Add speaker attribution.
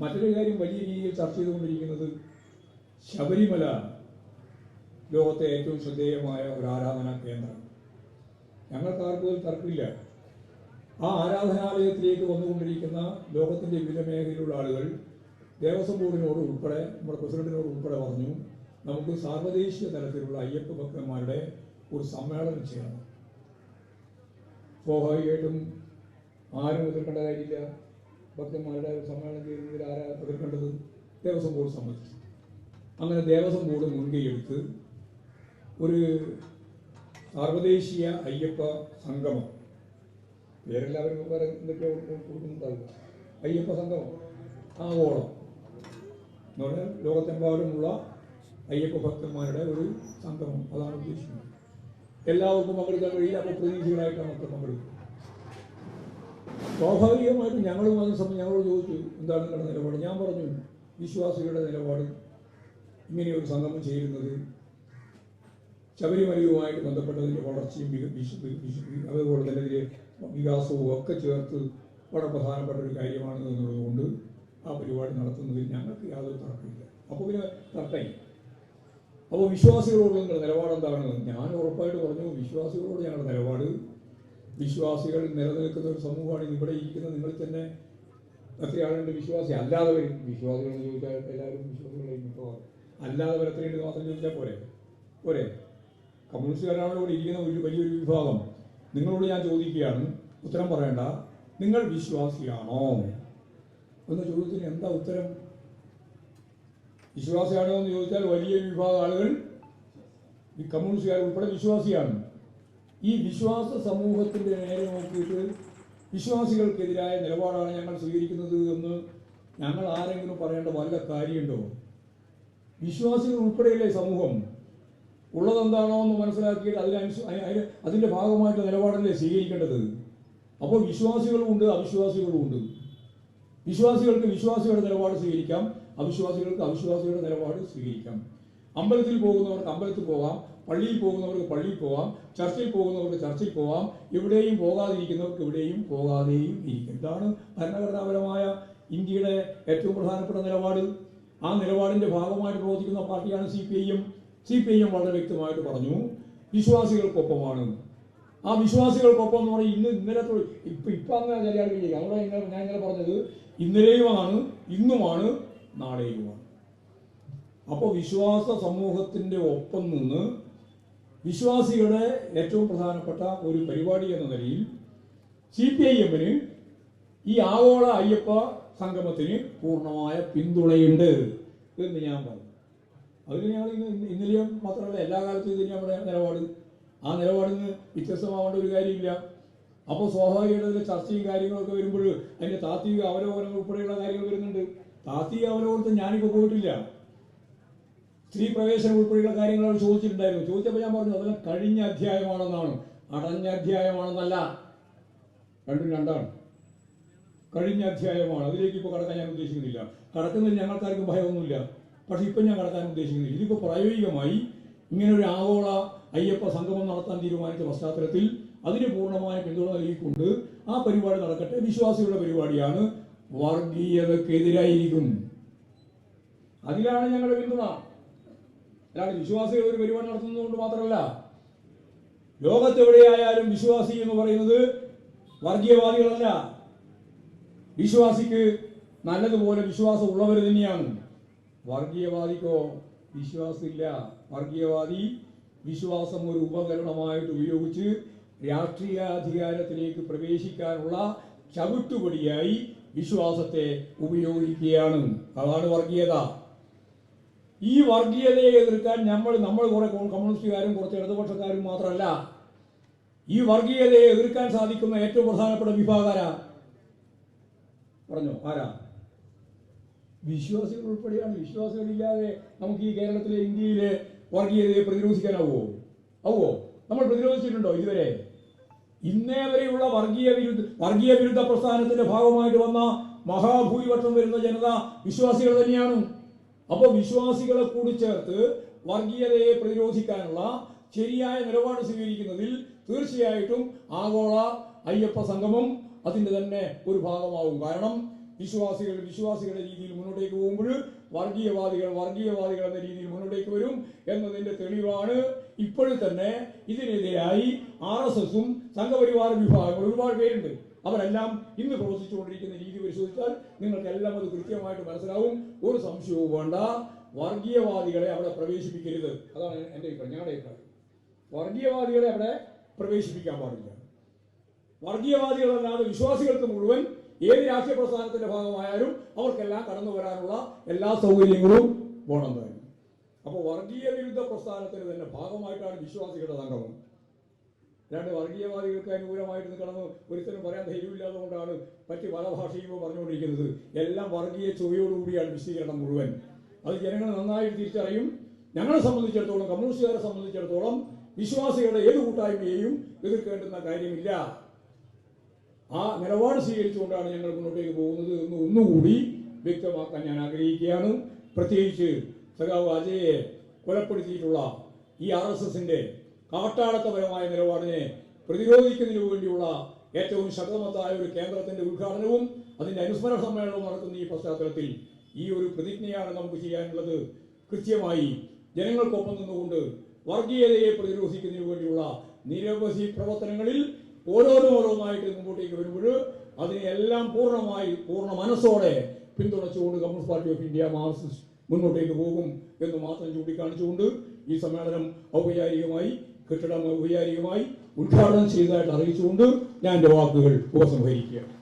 Speaker 1: മറ്റൊരു കാര്യം വലിയ രീതിയിൽ ചർച്ച ചെയ്തുകൊണ്ടിരിക്കുന്നത് ശബരിമല ലോകത്തെ ഏറ്റവും ശ്രദ്ധേയമായ ഒരു ആരാധനാ കേന്ദ്രം ഞങ്ങൾക്ക് ആർക്കും ഒരു തർക്കമില്ല. ആ ആരാധനാലയത്തിലേക്ക് വന്നുകൊണ്ടിരിക്കുന്ന ലോകത്തിന്റെ വിവിധ മേഖലയിലുള്ള ആളുകൾ ദേവസ്വം ബോർഡിനോട് ഉൾപ്പെടെ നമ്മുടെ പ്രസിഡന്റിനോട് ഉൾപ്പെടെ പറഞ്ഞു നമുക്ക് സാർവദേശീയ തലത്തിലുള്ള അയ്യപ്പ ഭക്തന്മാരുടെ ഒരു സമ്മേളനം ചെയ്യണം. സ്വാഭാവികമായിട്ടും ആരും എതിർക്കേണ്ട കാര്യമില്ല ഭക്തന്മാരുടെ സമ്മേളനം ചെയ്യുന്നതിൽ ആരാ എതിർക്കേണ്ടത്? ദേവസ്വം ബോർഡ് സമ്മതിച്ചു അങ്ങനെ ദേവസ്വം ബോർഡ് മുൻകൈയെടുത്ത് ഒരു സർവദേശീയ അയ്യപ്പ സംഗമം. പേരെല്ലാവരും വേറെ എന്തൊക്കെയോ കൊടുക്കുന്നുണ്ടാവില്ല അയ്യപ്പ സംഗമം. ആഗോളം എന്ന് പറഞ്ഞാൽ ലോകത്തെമ്പാടുമുള്ള അയ്യപ്പ ഭക്തന്മാരുടെ ഒരു സംഗമം. അതാണ് ഉദ്ദേശിക്കുന്നത്. എല്ലാവർക്കും പങ്കെടുക്കാൻ കഴിയില്ല. അപ്പോൾ പ്രതിനിധികളായിട്ടാണ് മൊത്തം പങ്കെടുക്കുക സ്വാഭാവികമായിട്ടും ഞങ്ങളും അതേ സമയം ഞങ്ങളോട് ചോദിച്ചു എന്താണ് നിങ്ങളുടെ നിലപാട്? ഞാൻ പറഞ്ഞു വിശ്വാസികളുടെ നിലപാട് ഇങ്ങനെയൊരു സംഗമം ചെയ്യുന്നത് ശബരിമലയുമായിട്ട് ബന്ധപ്പെട്ടതിന്റെ വളർച്ചയും അതുപോലെ തന്നെ ഇതിലെ വികാസവും ഒക്കെ ചേർത്ത് വളരെ പ്രധാനപ്പെട്ട ഒരു കാര്യമാണ് എന്നുള്ളതുകൊണ്ട് ആ പരിപാടി നടത്തുന്നതിൽ ഞങ്ങൾക്ക് യാതൊരു തർക്കമില്ല. അപ്പോൾ പിന്നെ തർക്കമില്ല. അപ്പോൾ വിശ്വാസികളോട് നിങ്ങളുടെ നിലപാട് എന്താണെന്ന് ഞാൻ ഉറപ്പായിട്ട് പറഞ്ഞു വിശ്വാസികളോട് ഞങ്ങളുടെ നിലപാട് വിശ്വാസികൾ നിലനിൽക്കുന്ന ഒരു സമൂഹമാണ് ഇവിടെ ഇരിക്കുന്ന നിങ്ങൾ തന്നെ എത്രയാളുണ്ട് വിശ്വാസി. അല്ലാത്തവർ വിശ്വാസികൾ എന്ന് ചോദിച്ചാൽ എല്ലാവരും വിശ്വാസികളായി മിക്കവാറും. അല്ലാത്തവർ എത്രയുണ്ട് മാത്രം ചോദിച്ചാൽ പോരെ? പോരെ? കമ്മ്യൂണിസ്റ്റുകാരാണ് ഇവിടെ ഇരിക്കുന്ന ഒരു വലിയൊരു വിഭാഗം. നിങ്ങളോട് ഞാൻ ചോദിക്കുകയാണ്. ഉത്തരം പറയണ്ട. നിങ്ങൾ വിശ്വാസിയാണോ? എന്ന ചോദ്യത്തിന് എന്താ ഉത്തരം? വിശ്വാസിയാണോ എന്ന് ചോദിച്ചാൽ വലിയ വിഭാഗം ആളുകൾ ഈ കമ്മ്യൂണിസ്റ്റുകാർ ഉൾപ്പെടെ വിശ്വാസിയാണ്. ഈ വിശ്വാസ സമൂഹത്തിന്റെ നേരെ നോക്കിയിട്ട് വിശ്വാസികൾക്കെതിരായ നിലപാടാണ് ഞങ്ങൾ സ്വീകരിക്കുന്നത് എന്ന് ഞങ്ങൾ ആരെങ്കിലും പറയേണ്ട വല്ല കാര്യമുണ്ടോ? വിശ്വാസികൾ ഉൾപ്പെടെയല്ലേ സമൂഹം ഉള്ളതെന്താണോ എന്ന് മനസ്സിലാക്കിയിട്ട് അതിനനുസ അതിന്റെ ഭാഗമായിട്ട് നിലപാടല്ലേ സ്വീകരിക്കേണ്ടത്? അപ്പോൾ വിശ്വാസികളും ഉണ്ട് അവിശ്വാസികളും ഉണ്ട്. വിശ്വാസികൾക്ക് വിശ്വാസികളുടെ നിലപാട് സ്വീകരിക്കാം അവിശ്വാസികൾക്ക് അവിശ്വാസികളുടെ നിലപാട് സ്വീകരിക്കാം. അമ്പലത്തിൽ പോകുന്നവർക്ക് അമ്പലത്തിൽ പോകാം പള്ളിയിൽ പോകുന്നവർക്ക് പള്ളിയിൽ പോകാം ചർച്ചിൽ പോകുന്നവർക്ക് ചർച്ചിൽ പോകാം എവിടെയും പോകാതിരിക്കുന്നവർക്ക് എവിടെയും പോകാതെയും ഇരിക്കും. ഇതാണ് ഭരണഘടനാപരമായ ഇന്ത്യയുടെ ഏറ്റവും പ്രധാനപ്പെട്ട നിലപാട്. ആ നിലപാടിന്റെ ഭാഗമായിട്ട് പ്രവർത്തിക്കുന്ന പാർട്ടിയാണ് C P I C P I M വളരെ വ്യക്തമായിട്ട് പറഞ്ഞു വിശ്വാസികൾക്കൊപ്പമാണ്. ആ വിശ്വാസികൾക്കൊപ്പം എന്ന് പറഞ്ഞാൽ ഇന്ന് ഇന്നലെ ഇപ്പൊ ഇപ്പൊ അങ്ങനെ ഞാൻ ഇന്നലെ പറഞ്ഞത് ഇന്നലെയുമാണ് ഇന്നുമാണ് നാളെയുമാണ്. അപ്പോൾ വിശ്വാസ സമൂഹത്തിന്റെ ഒപ്പം നിന്ന് വിശ്വാസികളുടെ ഏറ്റവും പ്രധാനപ്പെട്ട ഒരു പരിപാടി എന്ന നിലയിൽ സി പി ഐ എമ്മിന് ഈ ആഗോള അയ്യപ്പ സംഗമത്തിന് പൂർണമായ പിന്തുണയുണ്ട് എന്ന് ഞാൻ പറഞ്ഞു. അതിന് ഞങ്ങൾ ഇന്ന് ഇന്ന് ഇന്നലെയും മാത്രമല്ല എല്ലാ കാലത്തും ഇത് നമ്മുടെ നിലപാട്. ആ നിലപാടിൽ നിന്ന് വ്യത്യസ്തമാവേണ്ട ഒരു കാര്യമില്ല. അപ്പോൾ സ്വാഭാവികമായിട്ട് ചർച്ചയും കാര്യങ്ങളൊക്കെ വരുമ്പോൾ അതിന്റെ താത്വിക അവലോകനങ്ങൾ ഉൾപ്പെടെയുള്ള കാര്യങ്ങൾ വരുന്നുണ്ട്. താത്വിക അവലോകനത്തിൽ ഞാനിപ്പോൾ പോയിട്ടില്ല. സ്ത്രീ പ്രവേശനം ഉൾപ്പെടെയുള്ള കാര്യങ്ങൾ അവർ ചോദിച്ചിട്ടുണ്ടായിരുന്നു ചോദിച്ചപ്പോൾ ഞാൻ പറഞ്ഞു അതെല്ലാം കഴിഞ്ഞ അധ്യായമാണെന്നാണ്. അടഞ്ഞ അധ്യായമാണെന്നല്ല. രണ്ടും രണ്ടാണ്. കഴിഞ്ഞ അധ്യായമാണ്. അതിലേക്ക് ഇപ്പോൾ കടക്കാൻ ഞാൻ ഉദ്ദേശിക്കുന്നില്ല. കടക്കുന്നതിൽ ഞങ്ങൾക്കാർക്കും ഭയമൊന്നുമില്ല. പക്ഷെ ഇപ്പം ഞാൻ കടക്കാൻ ഉദ്ദേശിക്കുന്നില്ല. ഇതിപ്പോൾ പ്രായോഗികമായി ഇങ്ങനെ ഒരു ആഗോള അയ്യപ്പ സംഗമം നടത്താൻ തീരുമാനിച്ച പശ്ചാത്തലത്തിൽ അതിന് പൂർണമായ പിന്തുണ നൽകിക്കൊണ്ട് ആ പരിപാടി നടക്കട്ടെ. വിശ്വാസികളുടെ പരിപാടിയാണ്. വർഗീയതക്കെതിരായിരിക്കും. അതിലാണ് ഞങ്ങളുടെ പിന്തുണ. അല്ലാതെ വിശ്വാസികൾ ഒരു പരിപാടി നടത്തുന്നതുകൊണ്ട് മാത്രമല്ല ലോകത്തെവിടെയായാലും വിശ്വാസി എന്ന് പറയുന്നത് വർഗീയവാദികളല്ല. വിശ്വാസിക്ക് നല്ലതുപോലെ വിശ്വാസം ഉള്ളവർ തന്നെയാണ്. വർഗീയവാദിക്കോ വിശ്വാസമില്ല. വർഗീയവാദി വിശ്വാസം ഒരു ഉപകരണമായിട്ട് ഉപയോഗിച്ച് രാഷ്ട്രീയ അധികാരത്തിലേക്ക് പ്രവേശിക്കാനുള്ള ചവിട്ടുപടിയായി വിശ്വാസത്തെ ഉപയോഗിക്കുകയാണ്. അതാണ് വർഗീയത. ഈ വർഗീയതയെ എതിർക്കാൻ നമ്മൾ നമ്മൾ കുറെ കമ്മ്യൂണിസ്റ്റുകാരും കുറച്ച് ഇടതുപക്ഷക്കാരും മാത്രമല്ല ഈ വർഗീയതയെ എതിർക്കാൻ സാധിക്കുന്ന ഏറ്റവും പ്രധാനപ്പെട്ട വിഭാഗാരാ? പറഞ്ഞോ ആരാ? വിശ്വാസികൾ ഉൾപ്പെടെയാണ്. വിശ്വാസികളില്ലാതെ നമുക്ക് ഈ കേരളത്തിലെ ഇന്ത്യയിലെ വർഗീയതയെ പ്രതിരോധിക്കാനാവോ ആവോ നമ്മൾ പ്രതിരോധിച്ചിട്ടുണ്ടോ ഇതുവരെ? ഇന്നേ വരെയുള്ള വർഗീയ വിരുദ്ധ വർഗീയ വിരുദ്ധ പ്രസ്ഥാനത്തിന്റെ ഭാഗമായിട്ട് വന്ന മഹാഭൂരിപക്ഷം വരുന്ന ജനത വിശ്വാസികൾ തന്നെയാണ്. അപ്പോൾ വിശ്വാസികളെ കൂടി ചേർത്ത് വർഗീയതയെ പ്രതിരോധിക്കാനുള്ള ശരിയായ നിലപാട് സ്വീകരിക്കുന്നതിൽ തീർച്ചയായിട്ടും ആഗോള അയ്യപ്പ സംഗമം അതിന്റെ തന്നെ ഒരു ഭാഗമാവും കാരണം വിശ്വാസികൾ വിശ്വാസികളുടെ രീതിയിൽ മുന്നോട്ടേക്ക് പോകുമ്പോൾ വർഗീയവാദികൾ വർഗീയവാദികൾ എന്ന രീതിയിൽ മുന്നോട്ടേക്ക് വരും എന്നതിന്റെ തെളിവാണ് ഇപ്പോഴും തന്നെ ഇതിനെതിരായി ആർ എസ് എസും സംഘപരിവാര വിഭാഗങ്ങൾ ഒരുപാട് പേരുണ്ട്. അവരെല്ലാം ഇന്ന് പ്രവർത്തിച്ചുകൊണ്ടിരിക്കുന്ന രീതി പരിശോധിച്ചാൽ നിങ്ങൾക്ക് എല്ലാം അത് കൃത്യമായിട്ട് മനസ്സിലാവും. ഒരു സംശയവും വേണ്ട. വർഗീയവാദികളെ അവിടെ പ്രവേശിപ്പിക്കരുത്. അതാണ് എന്റെ അഭിപ്രായം ഞങ്ങളുടെ അഭിപ്രായം. വർഗീയവാദികളെ അവിടെ പ്രവേശിപ്പിക്കാൻ പാടില്ല. വർഗീയവാദികളല്ലാതെ വിശ്വാസികൾക്ക് മുഴുവൻ ഏത് രാഷ്ട്രീയ പ്രസ്ഥാനത്തിന്റെ ഭാഗമായാലും അവർക്കെല്ലാം കടന്നു വരാനുള്ള എല്ലാ സൗകര്യങ്ങളും വേണം. തന്നെ അപ്പോൾ വർഗീയ വിരുദ്ധ പ്രസ്ഥാനത്തിന് തന്നെ ഭാഗമായിട്ടാണ് വിശ്വാസികളുടെ സംഗമം. രണ്ട് വർഗീയവാദികൾക്ക് അനുകൂലമായിട്ട് കടന്ന്. ഒരിക്കലും പറയാൻ ധൈര്യമില്ലാത്തതുകൊണ്ടാണ് മറ്റ് പല ഭാഷയും പറഞ്ഞുകൊണ്ടിരിക്കുന്നത്. എല്ലാം വർഗീയ ചൊവ്വയോടുകൂടിയാണ് വിശദീകരണം മുഴുവൻ. അത് ജനങ്ങൾ നന്നായി തിരിച്ചറിയും. ഞങ്ങളെ സംബന്ധിച്ചിടത്തോളം കമ്മ്യൂണിസ്റ്റുകാരെ സംബന്ധിച്ചിടത്തോളം വിശ്വാസികളുടെ ഏത് കൂട്ടായ്മയെയും എതിർക്കേണ്ടുന്ന കാര്യമില്ല. ആ നിലപാട് സ്വീകരിച്ചുകൊണ്ടാണ് ഞങ്ങൾ മുന്നോട്ടേക്ക് പോകുന്നത് എന്ന് ഒന്നുകൂടി വ്യക്തമാക്കാൻ ഞാൻ ആഗ്രഹിക്കുകയാണ്. പ്രത്യേകിച്ച് സഖാവ് അജയെ കൊലപ്പെടുത്തിയിട്ടുള്ള ഈ ആർ എസ് എസിന്റെ കാട്ടാളത്തപരമായ നിലപാടിനെ പ്രതിരോധിക്കുന്നതിനു വേണ്ടിയുള്ള ഏറ്റവും ശക്തമത്തായ ഒരു കേന്ദ്രത്തിന്റെ ഉദ്ഘാടനവും അതിന്റെ അനുസ്മരണ സമ്മേളനവും നടക്കുന്ന ഈ പശ്ചാത്തലത്തിൽ ഈ ഒരു പ്രതിജ്ഞയാണ് നമുക്ക് ചെയ്യാനുള്ളത്. കൃത്യമായി ജനങ്ങൾക്കൊപ്പം നിന്നുകൊണ്ട് വർഗീയതയെ പ്രതിരോധിക്കുന്നതിനു വേണ്ടിയുള്ള നിരവധി പ്രവർത്തനങ്ങളിൽ ഓരോന്നോരോന്നായിട്ട് മുമ്പോട്ടേക്ക് വരുമ്പോൾ അതിനെല്ലാം പൂർണമായി പൂർണ മനസ്സോടെ പിന്തുണച്ചുകൊണ്ട് Communist Party of India Marxist മുന്നോട്ടേക്ക് പോകും എന്ന് മാത്രം ചൂണ്ടിക്കാണിച്ചുകൊണ്ട് ഈ സമ്മേളനം ഔപചാരികമായി കെട്ടിടം ഔപചാരികമായി ഉദ്ഘാടനം ചെയ്തതായിട്ട് അറിയിച്ചുകൊണ്ട് ഞാൻ എന്റെ വാക്കുകൾ ഉപസംഹരിക്കുകയാണ്.